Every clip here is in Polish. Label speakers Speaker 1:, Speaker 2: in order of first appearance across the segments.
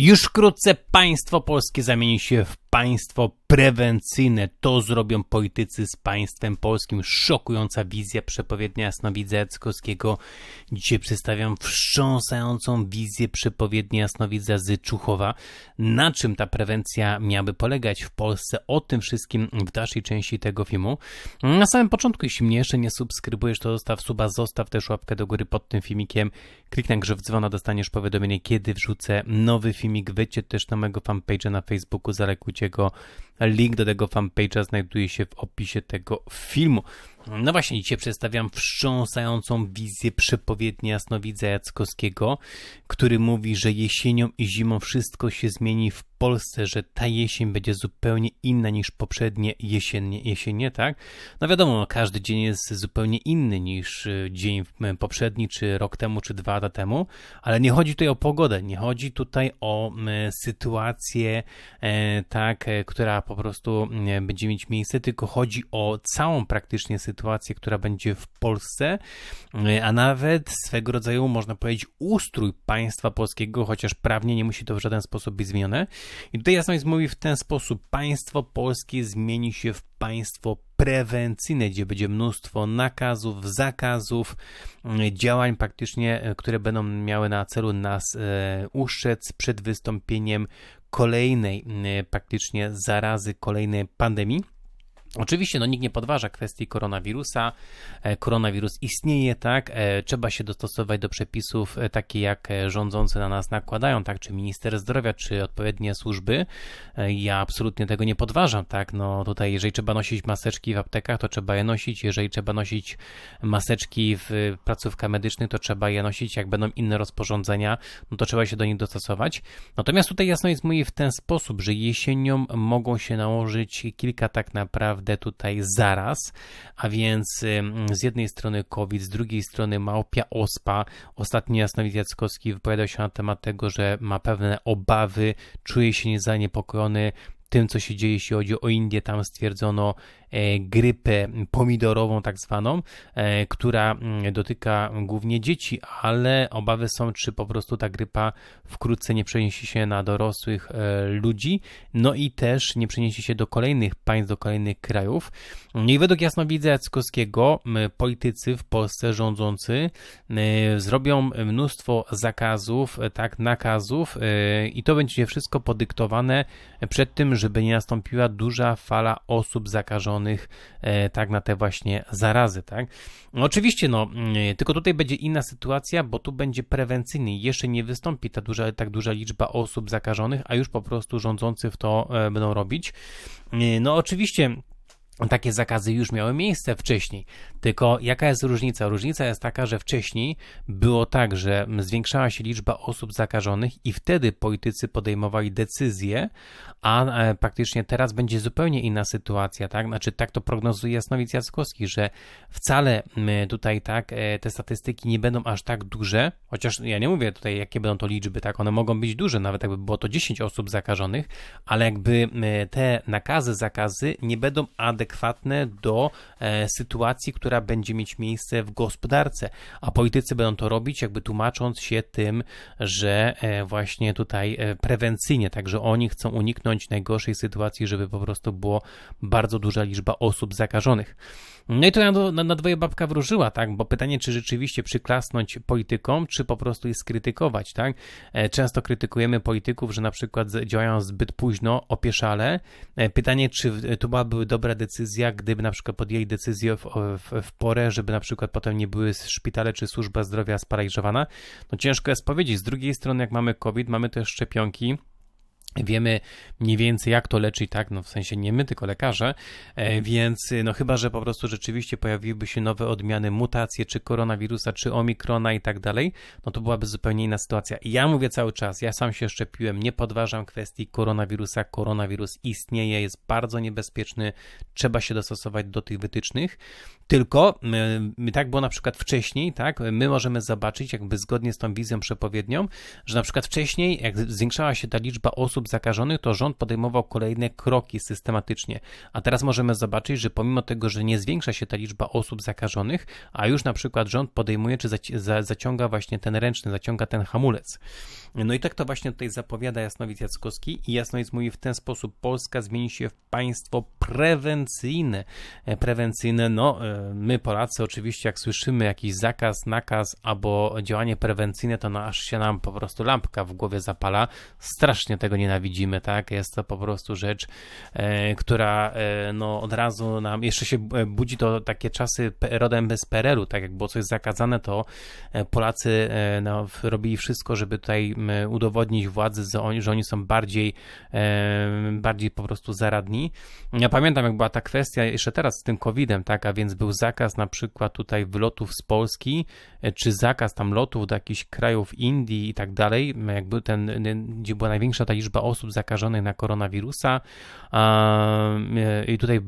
Speaker 1: Już wkrótce państwo polskie zamieni się w państwo prewencyjne. To zrobią politycy z państwem polskim. Szokująca wizja przepowiednia Jasnowidza Jackowskiego. Dzisiaj przedstawiam wstrząsającą wizję przepowiednia Jasnowidza z Czuchowa. Na czym ta prewencja miałaby polegać w Polsce? O tym wszystkim w dalszej części tego filmu. Na samym początku, jeśli mnie jeszcze nie subskrybujesz, to zostaw suba, zostaw też łapkę do góry pod tym filmikiem. Kliknij na grzew dzwona, dostaniesz powiadomienie, kiedy wrzucę nowy filmik. Wejdźcie też na mojego fanpage'a na Facebooku, zalekujcie Link do tego fanpage'a znajduje się w opisie tego filmu. No właśnie, dzisiaj przedstawiam wstrząsającą wizję przepowiedni jasnowidza Jackowskiego, który mówi, że jesienią i zimą wszystko się zmieni w Polsce, że ta jesień będzie zupełnie inna niż poprzednie jesienie, jesienie tak? No wiadomo, każdy dzień jest zupełnie inny niż y, dzień poprzedni, czy rok temu, czy dwa lata temu, ale nie chodzi tutaj o pogodę, nie chodzi tutaj o sytuację, e, tak, e, która po prostu będzie mieć miejsce, tylko chodzi o całą praktycznie sytuację, która będzie w Polsce, e, a nawet swego rodzaju, można powiedzieć, ustrój państwa polskiego, chociaż prawnie nie musi to w żaden sposób być zmienione. I tutaj jasność mówi w ten sposób: państwo polskie zmieni się w państwo prewencyjne, gdzie będzie mnóstwo nakazów, zakazów, mm, działań praktycznie, e, które będą miały na celu nas e, uszczec przed wystąpieniem kolejnej e, praktycznie zarazy, kolejnej pandemii. Oczywiście, no nikt nie podważa kwestii koronawirusa. E, koronawirus istnieje, tak? E, trzeba się dostosować do przepisów, e, takie jak rządzący na nas nakładają, tak? Czy minister zdrowia, czy odpowiednie służby. Ja absolutnie tego nie podważam, tak? No tutaj, jeżeli trzeba nosić maseczki w aptekach, to trzeba je nosić. Jeżeli trzeba nosić maseczki w placówkach medycznych, to trzeba je nosić. Jak będą inne rozporządzenia, no to trzeba się do nich dostosować. Natomiast tutaj jasno jest mówi w ten sposób, że jesienią mogą się nałożyć kilka tak naprawdę naprawdę tutaj zaraz, a więc z jednej strony COVID, z drugiej strony małpia ospa. Ostatnio Jasnowid Jackowski wypowiadał się na temat tego, że ma pewne obawy, czuje się niezaniepokojony tym, co się dzieje, jeśli chodzi o Indię. Tam stwierdzono E, grypę pomidorową, tak zwaną, e, która mm, dotyka głównie dzieci, ale obawy są, czy po prostu ta grypa wkrótce nie przeniesie się na dorosłych e, ludzi, no i też nie przeniesie się do kolejnych państw, do kolejnych krajów. I według jasnowidza Jackowskiego politycy w Polsce rządzący zrobią mnóstwo zakazów, tak, nakazów i to będzie wszystko podyktowane przed tym, żeby nie nastąpiła duża fala osób zakażonych E, tak na te właśnie zarazy, tak? No oczywiście, no, mm, tylko tutaj będzie inna sytuacja, bo tu będzie prewencyjny. Jeszcze nie wystąpi ta duża, tak duża liczba osób zakażonych, a już po prostu rządzący w to e, będą robić. E, no oczywiście takie zakazy już miały miejsce wcześniej. Tylko jaka jest różnica? Różnica jest taka, że wcześniej było tak, że zwiększała się liczba osób zakażonych i wtedy politycy podejmowali decyzje, a e, praktycznie teraz będzie zupełnie inna sytuacja, tak? Znaczy tak to prognozuje Jasnowic Jackowski, że wcale tutaj tak e, te statystyki nie będą aż tak duże, chociaż ja nie mówię tutaj jakie będą to liczby, tak? One mogą być duże, nawet jakby było to 10 osób zakażonych, ale jakby te nakazy, zakazy nie będą adekwatne adekwatne do e, sytuacji, która będzie mieć miejsce w gospodarce. A politycy będą to robić, jakby tłumacząc się tym, że e, właśnie tutaj e, prewencyjnie, także oni chcą uniknąć najgorszej sytuacji, żeby po prostu było bardzo duża liczba osób zakażonych. No i to na, na, na dwoje babka wróżyła, tak? Bo pytanie, czy rzeczywiście przyklasnąć politykom, czy po prostu je skrytykować, tak? Często krytykujemy polityków, że na przykład działają zbyt późno, opieszale. Pytanie, czy to byłaby dobra decyzja, gdyby na przykład podjęli decyzję w, w, w porę, żeby na przykład potem nie były szpitale czy służba zdrowia sparaliżowana. No ciężko jest powiedzieć. Z drugiej strony, jak mamy COVID, mamy też szczepionki, Wiemy mniej więcej, jak to leczyć, tak? No w sensie nie my, tylko lekarze, e, więc no chyba, że po prostu rzeczywiście pojawiłyby się nowe odmiany, mutacje, czy koronawirusa, czy omikrona i tak dalej, no to byłaby zupełnie inna sytuacja. I ja mówię cały czas, ja sam się szczepiłem, nie podważam kwestii koronawirusa. Koronawirus istnieje, jest bardzo niebezpieczny, trzeba się dostosować do tych wytycznych, tylko my, tak było na przykład wcześniej, tak? My możemy zobaczyć, jakby zgodnie z tą wizją przepowiednią, że na przykład wcześniej, jak zwiększała się ta liczba osób osób zakażonych, to rząd podejmował kolejne kroki systematycznie. A teraz możemy zobaczyć, że pomimo tego, że nie zwiększa się ta liczba osób zakażonych, a już na przykład rząd podejmuje czy zaciąga właśnie ten ręczny, zaciąga ten hamulec. No i tak to właśnie tutaj zapowiada Jasnowic Jackowski i Jasnowic mówi w ten sposób, Polska zmieni się w państwo prewencyjne. E, prewencyjne, no e, my Polacy oczywiście jak słyszymy jakiś zakaz, nakaz albo działanie prewencyjne, to no aż się nam po prostu lampka w głowie zapala. Strasznie tego nienawidzimy, tak? Jest to po prostu rzecz, e, która e, no od razu nam, jeszcze się budzi to takie czasy rodem bez PRL-u, tak jak było coś zakazane, to e, Polacy e, no, robili wszystko, żeby tutaj udowodnić władzy, że oni, są bardziej, bardziej po prostu zaradni. Ja pamiętam, jak była ta kwestia jeszcze teraz z tym COVID-em, tak, a więc był zakaz na przykład tutaj wylotów z Polski, e, czy zakaz tam lotów do jakichś krajów Indii i tak dalej, jakby ten, gdzie była największa ta liczba osób zakażonych na koronawirusa i tutaj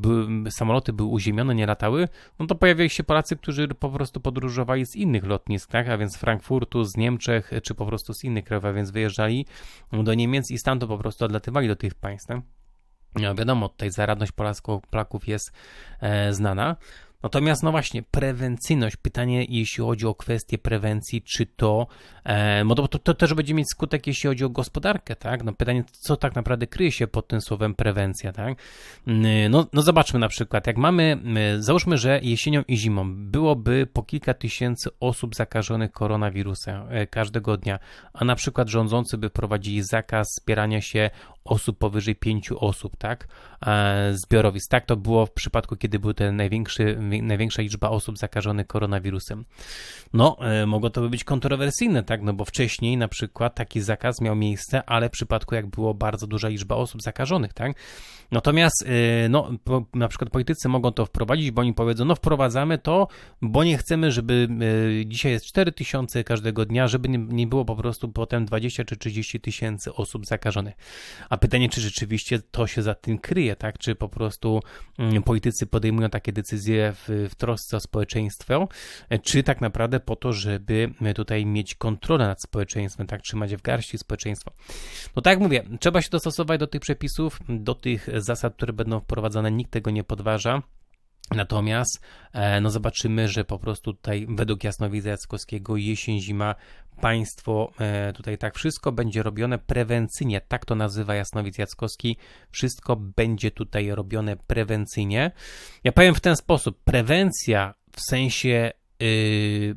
Speaker 1: samoloty były uziemione, nie latały, no to pojawiali się Polacy, którzy po prostu podróżowali z innych lotnisk, tak, a więc z Frankfurtu, z Niemczech, czy po prostu z innych krajów, a więc wyjeżdżali do Niemiec i stamtąd po prostu odlatywali do tych państw. Tak? No wiadomo, tutaj zaradność Polaków jest e, znana. Natomiast, no właśnie, prewencyjność. Pytanie, jeśli chodzi o kwestię prewencji, czy to, e, to, to, to, też będzie mieć skutek, jeśli chodzi o gospodarkę, tak? No pytanie, co tak naprawdę kryje się pod tym słowem prewencja, tak? Mm, no, no zobaczmy na przykład, jak mamy, załóżmy, że jesienią i zimą byłoby po kilka tysięcy osób zakażonych koronawirusem e, każdego dnia, a na przykład rządzący by wprowadzili zakaz zbierania się osób powyżej pięciu osób, tak? E, zbiorowisk. Tak to było w przypadku, kiedy był ten największy, największa liczba osób zakażonych koronawirusem. No, e, mogło to być kontrowersyjne, tak? No bo wcześniej na przykład taki zakaz miał miejsce, ale w przypadku jak było bardzo duża liczba osób zakażonych, tak? Natomiast, e, no, na przykład politycy mogą to wprowadzić, bo oni powiedzą, no wprowadzamy to, bo nie chcemy, żeby dzisiaj jest 4 tysiące każdego dnia, żeby nie było po prostu potem 20 czy 30 tysięcy osób zakażonych. A pytanie, czy rzeczywiście to się za tym kryje, tak? Czy po prostu mm, politycy podejmują takie decyzje w, w trosce o społeczeństwo, czy tak naprawdę po to, żeby tutaj mieć kontrolę nad społeczeństwem, tak? Trzymać w garści społeczeństwo. No tak jak mówię, trzeba się dostosować do tych przepisów, do tych zasad, które będą wprowadzane, nikt tego nie podważa. Natomiast e, no zobaczymy, że po prostu tutaj według Jasnowidza Jackowskiego jesień, zima państwo e, tutaj tak wszystko będzie robione prewencyjnie, tak to nazywa Jasnowic Jackowski, wszystko będzie tutaj robione prewencyjnie. Ja powiem w ten sposób, prewencja w sensie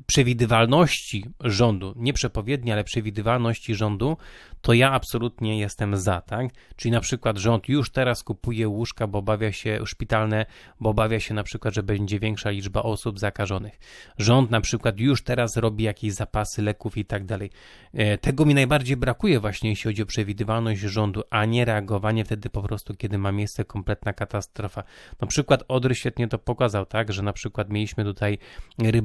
Speaker 1: przewidywalności rządu, nie przepowiedni, ale przewidywalności rządu, to ja absolutnie jestem za, tak? Czyli na przykład rząd już teraz kupuje łóżka, bo obawia się szpitalne, bo obawia się na przykład, że będzie większa liczba osób zakażonych. Rząd na przykład już teraz robi jakieś zapasy leków i tak dalej. E, tego mi najbardziej brakuje właśnie, jeśli chodzi o przewidywalność rządu, a nie reagowanie wtedy po prostu, kiedy ma miejsce kompletna katastrofa. Na przykład Odry świetnie to pokazał, tak? Że na przykład mieliśmy tutaj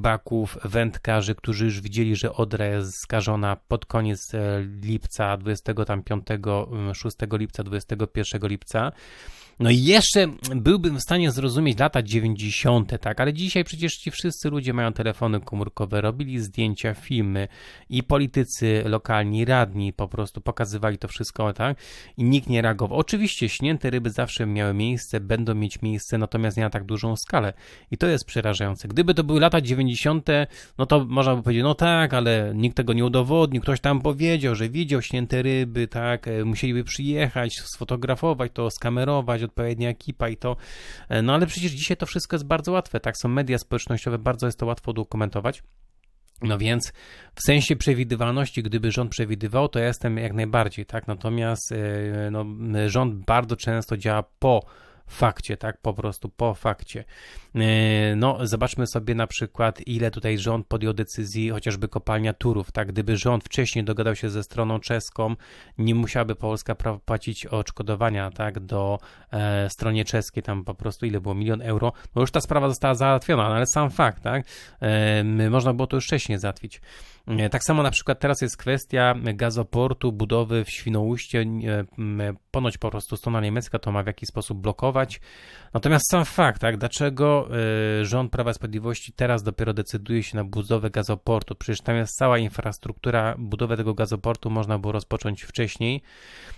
Speaker 1: rybaków, wędkarzy, którzy już widzieli, że Odra jest skażona pod koniec e, lipca 25, 6 lipca, 21 lipca. No i jeszcze byłbym w stanie zrozumieć lata 90., tak, ale dzisiaj przecież ci wszyscy ludzie mają telefony komórkowe, robili zdjęcia, filmy i politycy lokalni, radni po prostu pokazywali to wszystko, tak, i nikt nie reagował. Oczywiście śnięte ryby zawsze miały miejsce, będą mieć miejsce, natomiast nie na tak dużą skalę i to jest przerażające. Gdyby to były lata 90., no to można by powiedzieć, no tak, ale nikt tego nie udowodnił, ktoś tam powiedział, że widział śnięte ryby, tak, e, musieliby przyjechać, sfotografować to, skamerować, odpowiednia ekipa i to. E, no ale przecież dzisiaj to wszystko jest bardzo łatwe, tak? Są media społecznościowe, bardzo jest to łatwo dokumentować. No więc w sensie przewidywalności, gdyby rząd przewidywał, to ja jestem jak najbardziej, tak? Natomiast e, no, rząd bardzo często działa po fakcie, tak? Po prostu po fakcie. E, no, zobaczmy sobie na przykład, ile tutaj rząd podjął decyzji, chociażby kopalnia Turów, tak? Gdyby rząd wcześniej dogadał się ze stroną czeską, nie musiałaby Polska płacić odszkodowania, tak? Do e, stronie czeskiej, tam po prostu ile było? Milion euro. No już ta sprawa została załatwiona, no, ale sam fakt, tak? E, można było to już wcześniej załatwić. E, tak samo na przykład teraz jest kwestia gazoportu, budowy w Świnoujście. Ponoć po prostu strona niemiecka to ma w jakiś sposób blokować. Natomiast sam fakt, tak, dlaczego e, rząd Prawa i Sprawiedliwości teraz dopiero decyduje się na budowę gazoportu? Przecież tam jest cała infrastruktura, budowę tego gazoportu można było rozpocząć wcześniej.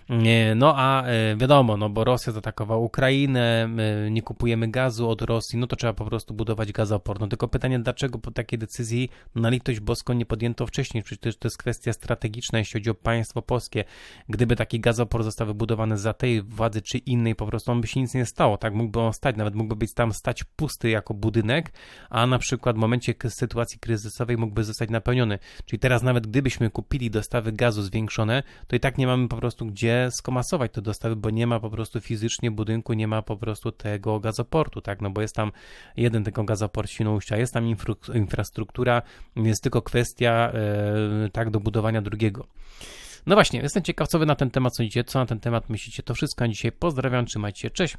Speaker 1: Nie, No a e, wiadomo, no bo Rosja zaatakowała Ukrainę, nie kupujemy gazu od Rosji, no to trzeba po prostu budować gazoport. No tylko pytanie, dlaczego po takiej decyzji na litość boską nie podjęto wcześniej? Przecież to jest kwestia strategiczna, jeśli chodzi o państwo polskie. Gdyby taki gazoport został wybudowany za tej władzy czy innej, po prostu on by się nic nie stało, tak? Mógłby on stać, nawet mógłby być tam stać pusty jako budynek, a na przykład w momencie sytuacji kryzysowej mógłby zostać napełniony. Czyli teraz nawet gdybyśmy kupili dostawy gazu zwiększone, to i tak nie mamy po prostu gdzie skomasować te dostawy, bo nie ma po prostu fizycznie budynku, nie ma po prostu tego gazoportu, tak, no bo jest tam jeden tylko gazoport Świnoujścia, jest tam infrastruktura, jest tylko kwestia e, tak do budowania drugiego. No właśnie, jestem ciekaw, co wy na ten temat sądzicie, co na ten temat myślicie, to wszystko na dzisiaj, pozdrawiam, trzymajcie się, cześć!